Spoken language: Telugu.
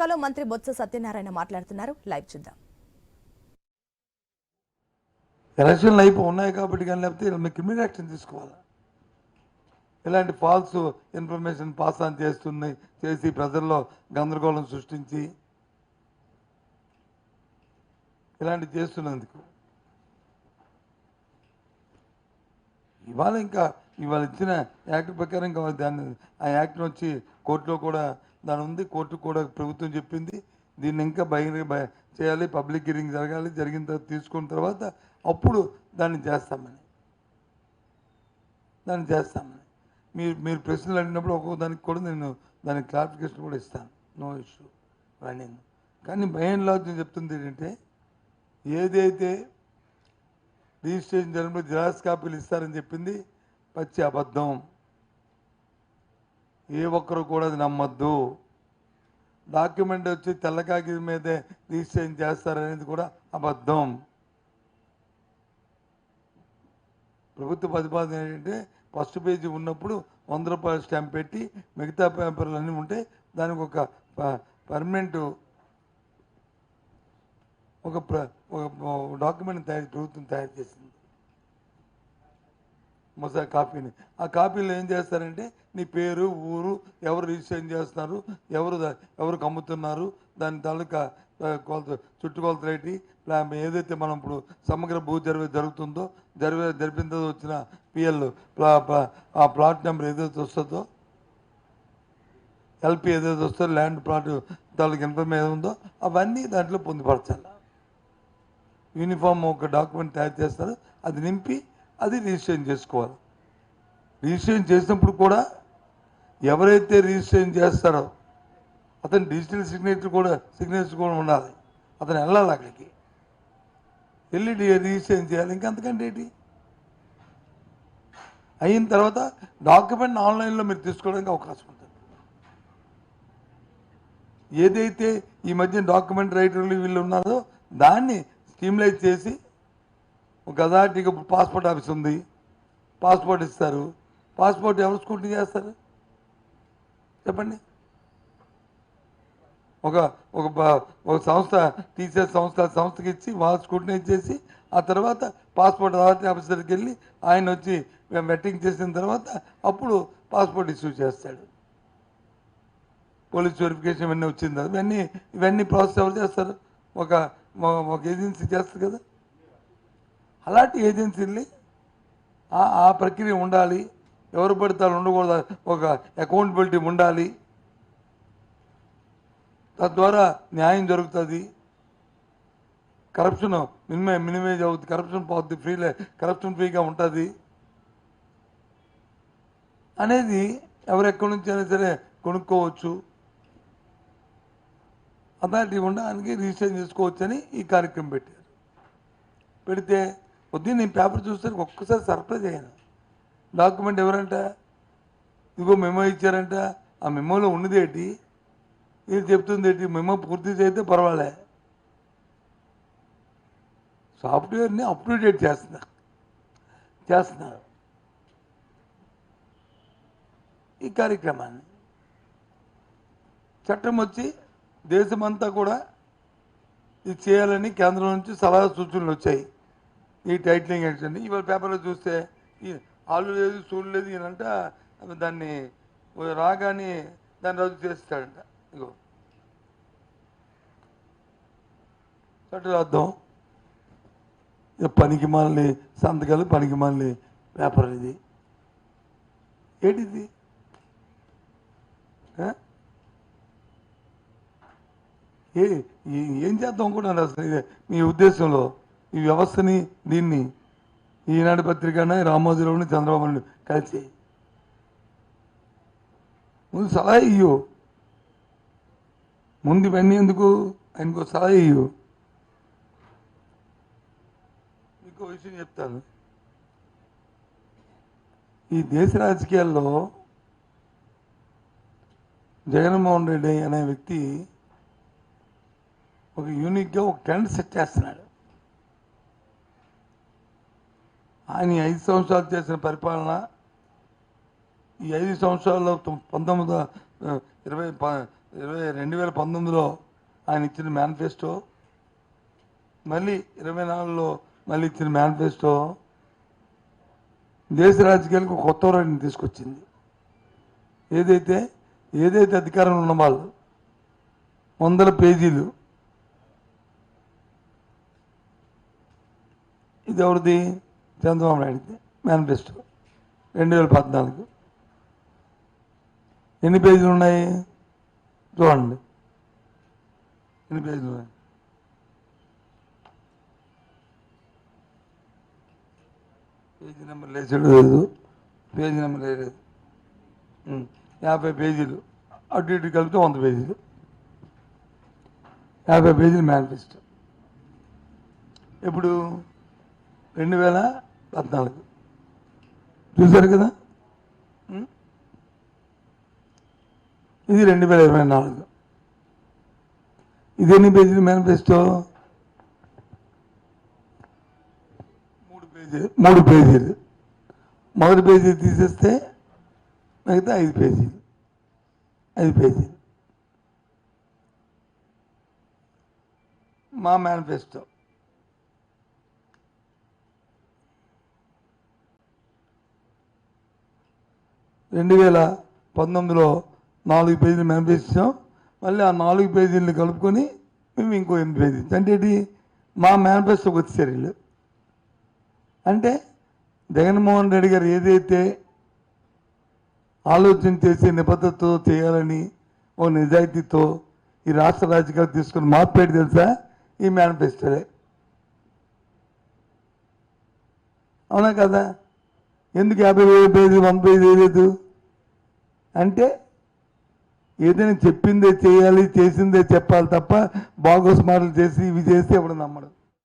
విశాఖలో మంత్రి బొత్స సత్యనారాయణ మాట్లాడుతున్నారు. లైవ్ చూద్దాం. ఎలక్షన్లు అయిపో ఉన్నాయి కాబట్టి కానీ లేకపోతే వీళ్ళ క్రిమినల్ యాక్షన్ తీసుకోవాలి? ఇలాంటి ఫాల్స్ ఇన్ఫర్మేషన్ పాస్ ఆన్ చేస్తున్నాయి చేసి ప్రజల్లో గందరగోళం సృష్టించి ఇలాంటివి చేస్తున్నందుకు. ఇవాళ ఇంకా ఇవాళ ఇచ్చిన యాక్ట్ ప్రకారం ఇంకా దాన్ని ఆ యాక్ట్ని వచ్చి కోర్టులో కూడా దాని ఉంది కోర్టు కూడా ప్రభుత్వం చెప్పింది. దీన్ని ఇంకా బహిరంగ బ- చేయాలి పబ్లిక్ హియరింగ్ జరగాలి జరిగిన తర్వాత తీసుకున్న తర్వాత అప్పుడు దాన్ని చేస్తామని. దాన్ని చేస్తామని. మీరు మీరు ప్రశ్నలు అడిగినప్పుడు ఒక్కొక్క దానికి కూడా నేను దానికి క్లారిఫికేషన్ కూడా ఇస్తాను. No issue. రన్నింగ్ కానీ భయం లాజ్ చెప్తుంది ఏంటంటే ఏదైతే రిజిస్ట్రేషన్ జరిగినప్పుడు జిరాక్స్ కాపీలు ఇస్తారని చెప్పింది పచ్చి అబద్ధం. ఏ ఒక్కరు కూడా అది నమ్మద్దు. డాక్యుమెంట్ వచ్చి తెల్ల మీదే రిజిస్ట్రేషన్ చేస్తారనేది కూడా అబద్ధం. ప్రభుత్వ ప్రతిపాదన ఏంటంటే ఫస్ట్ పేజీ ఉన్నప్పుడు వంద రూపాయల స్టాంప్ పెట్టి మిగతా పేపర్లు అన్నీ ఉంటే దానికి ఒక పర్మనెంట్ ఒక ప్ర- ఒక డాక్యుమెంట్ తయారు ప్రభుత్వం తయారు చేసింది. మసా కాపీని ఆ కాపీలో ఏం చేస్తారంటే నీ పేరు ఊరు ఎవరు రిజిస్ట్రేషన్ చేస్తున్నారు ఎవరు ఎవరు ఎవరికి అమ్ముతున్నారు దాని తాలూకా కొలత చుట్టుకొలత రేటి ఏదైతే మనం ఇప్పుడు సమగ్ర భూ జరిగే జరుగుతుందో జరిగే జరిపిన వచ్చిన పిఎల్ ఆ ప్లాట్ నెంబర్ ఏదైతే వస్తుందో ఎల్పి ఏదైతే వస్తుందో ల్యాండ్ ప్లాట్ తాలూకు ఇన్ఫర్మేషన్ ఉందో అవన్నీ దాంట్లో పొందుపరచాలి. యూనిఫామ్ ఒక డాక్యుమెంట్ తయారు చేస్తారు అది నింపి అది రిజిస్ట్రేషన్ చేసుకోవాలి. రిజిస్ట్రేషన్ చేసినప్పుడు కూడా ఎవరైతే రిజిస్ట్రేషన్ చేస్తారో అతను డిజిటల్ సిగ్నేచర్ కూడా సిగ్నేచర్ కూడా ఉండాలి. అతను వెళ్ళాలి అక్కడికి. వెళ్ళి రిజిస్ట్రేషన్ చేయాలి. ఇంకంతకంటే ఏంటి? అయిన తర్వాత డాక్యుమెంట్ ఆన్లైన్లో మీరు తీసుకోవడానికి అవకాశం ఉంటుంది. ఏదైతే ఈ మధ్య డాక్యుమెంట్ రైటర్లు వీళ్ళు ఉన్నారో దాన్ని స్టీమ్లైజ్ చేసి ఒక పాస్పోర్ట్ ఆఫీస్ ఉంది. పాస్పోర్ట్ ఇస్తారు. పాస్పోర్ట్ ఎవరు స్కూటీ చేస్తారు? చెప్పండి. ఒక ఒక ఒక సంస్థ టీచర్ సంస్థ సంస్థకి ఇచ్చి వాళ్ళ స్కూటీని ఇచ్చేసి ఆ తర్వాత పాస్పోర్ట్ అథారిటీ ఆఫీసర్కి వెళ్ళి ఆయన వచ్చి వెట్టింగ్ చేసిన తర్వాత అప్పుడు పాస్పోర్ట్ ఇష్యూ చేస్తాడు. పోలీస్ వెరిఫికేషన్ ఇవన్నీ వచ్చింది. ఇవన్నీ ఇవన్నీ ప్రాసెస్ ఎవరు చేస్తారు? ఒక ఒక- ఒక ఏజెన్సీ చేస్తుంది కదా. అలాంటి ఏజెన్సీని ఆ ఆ ప్రక్రియ ఉండాలి. ఎవరు పడతారు ఉండకూడదు. ఒక అకౌంటబిలిటీ ఉండాలి. తద్వారా న్యాయం జరుగుతుంది. కరప్షన్ మినిమే మినిమైజ్ అవుతుంది కరప్షన్ పోతుంది ఫ్రీలే కరప్షన్ ఫ్రీగా ఉంటుంది. అనేది ఎవరెక్కడి నుంచి అయినా సరే కొనుక్కోవచ్చు. అథారిటీ ఉండడానికి రిజిస్ట్రేషన్ చేసుకోవచ్చని ఈ కార్యక్రమం పెట్టారు. పెడితే పొద్దున్న నేను పేపర్ చూస్తే ఒక్కసారి సర్ప్రైజ్ అయ్యాను. డాక్యుమెంట్ ఎవరంట? ఇదిగో మెమో ఇచ్చారంట. ఆ మెమోలో ఉన్నది ఏంటి? ఇది చెప్తుంది ఏంటి? మెమో పూర్తి చేస్తే పర్వాలే. సాఫ్ట్వేర్ని అప్ టు డేట్ చేస్తున్నారు. చేస్తున్నారు. ఈ కార్యక్రమాన్ని చట్టం వచ్చి దేశమంతా కూడా ఇది చేయాలని కేంద్రం నుంచి సలహా సూచనలు వచ్చాయి. ఈ టైటిలింగ్ ఎడిషన్ ఇవాళ పేపర్లో చూస్తే ఈ ఆలు లేదు సూడు లేదు ఈయనంట దాన్ని రాగానే దాన్ని రద్దు చేస్తాడంట. ఇగో. చట్టరాద్దాం ఇక పనికి మాలని సంతకాలు పనికి మాలని పేపర్ ఇది. ఏంటిది? ఏ ఏం చేద్దాం అనుకుంటున్నారు అసలు? ఇది మీ ఉద్దేశంలో? ఈ వ్యవస్థని దీన్ని ఈనాడు పత్రికన రామోజీరావుని చంద్రబాబు నాయుడు కలిసి. ముందు సలహా ఇయ్యు. ముందు ఇవన్నీ ఎందుకు? ఆయనకు సలహా ఇయ్యు. మీకు విషయం చెప్తాను. ఈ దేశ రాజకీయాల్లో జగన్మోహన్ రెడ్డి అనే వ్యక్తి ఒక యూనిక్గా ఒక ట్రెండ్ సెట్ చేస్తున్నాడు. ఆయన ఐదు సంవత్సరాలు చేసిన పరిపాలన ఈ ఐదు సంవత్సరాల్లో పంతొమ్మిది ఇరవై ప- ఇరవై రెండు వేల పంతొమ్మిదిలో ఆయన ఇచ్చిన మేనిఫెస్టో మళ్ళీ ఇరవై నాలుగులో మళ్ళీ ఇచ్చిన మేనిఫెస్టో దేశ రాజకీయాలకు కొత్త రైట్ని తీసుకొచ్చింది. ఏదైతే ఏదైతే అధికారంలో ఉన్న వాళ్ళు వందల పేజీలు ఇది ఎవరిది చంద్రబాబు నాయుడుది మేనిఫెస్టో. రెండు వేల పద్నాలుగు. ఎన్ని పేజీలు ఉన్నాయి? చూడండి. ఎన్ని పేజీలు ఉన్నాయి? పేజీ నెంబర్ లేచాడు లేదు. పేజీ నెంబర్ లేదు యాభై పేజీలు. అటు ఇటు కలిపితే వంద పేజీలు. యాభై పేజీలు మేనిఫెస్టో. ఇప్పుడు రెండు వేల పద్నాలుగు. చూశారు కదా? ఇది రెండు వేల ఇరవై నాలుగు. ఇది ఎన్ని పేజీలు మేనిఫెస్టో? మూడు పేజీలు. మూడు పేజీలు. మొదటి పేజీ తీసేస్తే మిగతా ఐదు పేజీలు. ఐదు పేజీలు. మా మేనిఫెస్టో. రెండు వేల పంతొమ్మిదిలో నాలుగు పేజీలు మేనిఫెస్టో మళ్ళీ ఆ నాలుగు పేజీలను కలుపుకొని మేము ఇంకో ఎనిమిది పేజీలు అంటే మా మేనిఫెస్టోకి వచ్చేసారు వీళ్ళు. అంటే జగన్మోహన్ రెడ్డి గారు ఏదైతే ఆలోచన చేసి నిబద్ధతతో చేయాలని ఓ నిజాయితీతో ఈ రాష్ట్ర రాజకీయాలు తీసుకుని మార్పేటి తెలుసా? ఈ మేనిఫెస్టోలే. అవునా కదా? ఎందుకు యాభై వేల పేజీలు వంద పేజీ వేయలేదు అంటే ఏదైనా చెప్పిందే చేయాలి చేసిందే చెప్పాలి తప్ప బాగోస్ మాటలు చేసి ఇవి చేస్తే ఎవడు నమ్మడు.